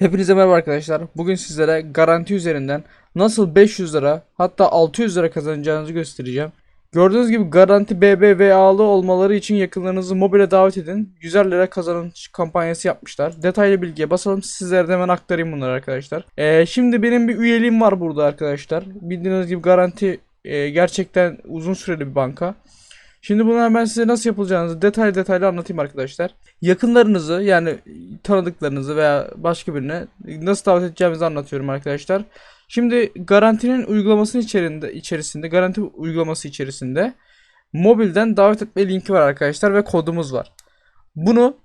Hepinize merhaba arkadaşlar. Bugün sizlere garanti üzerinden nasıl 500 lira hatta 600 lira kazanacağınızı göstereceğim. Gördüğünüz gibi garanti BBVA'lı olmaları için yakınlarınızı mobile davet edin. 100 lira kazanış kampanyası yapmışlar. Detaylı bilgiye basalım. Sizlere de hemen aktarayım bunları arkadaşlar. Ee, şimdi benim bir üyeliğim var burada arkadaşlar. Bildiğiniz gibi garanti e, gerçekten uzun süreli bir banka. Şimdi bunu hemen size nasıl yapılacağınızı detaylı detaylı anlatayım arkadaşlar. Yakınlarınızı yani tanıdıklarınızı veya başka birine nasıl davet edeceğimizi anlatıyorum arkadaşlar. Şimdi garantinin uygulamasının içerisinde, içerisinde garanti uygulaması içerisinde mobilden davet etme linki var arkadaşlar ve kodumuz var. Bunu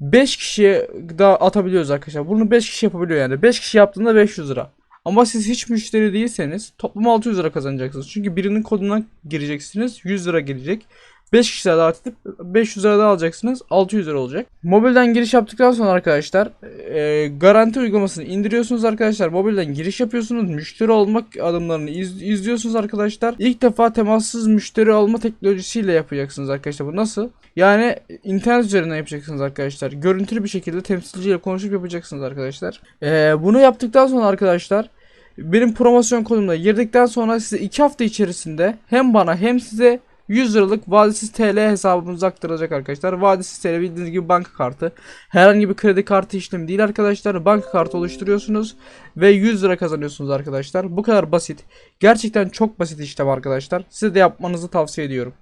5 kişiye da atabiliyoruz arkadaşlar. Bunu 5 kişi yapabiliyor yani. 5 kişi yaptığında 500 lira. Ama siz hiç müşteri değilseniz toplam 600 lira kazanacaksınız. Çünkü birinin kodundan gireceksiniz. 100 lira gelecek. 5 kişi daha davet edip 500 lira alacaksınız. 600 lira olacak. Mobilden giriş yaptıktan sonra arkadaşlar e, garanti uygulamasını indiriyorsunuz arkadaşlar. Mobilden giriş yapıyorsunuz. Müşteri olmak adımlarını iz- izliyorsunuz arkadaşlar. İlk defa temassız müşteri olma teknolojisiyle yapacaksınız arkadaşlar. Bu nasıl? Yani internet üzerinden yapacaksınız arkadaşlar. Görüntülü bir şekilde temsilciyle konuşup yapacaksınız arkadaşlar. E, bunu yaptıktan sonra arkadaşlar benim promosyon kodumda girdikten sonra size 2 hafta içerisinde hem bana hem size 100 liralık vadesiz TL hesabımıza aktaracak arkadaşlar. Vadesiz TL bildiğiniz gibi banka kartı. Herhangi bir kredi kartı işlemi değil arkadaşlar. Banka kartı oluşturuyorsunuz ve 100 lira kazanıyorsunuz arkadaşlar. Bu kadar basit. Gerçekten çok basit işlem arkadaşlar. Size de yapmanızı tavsiye ediyorum.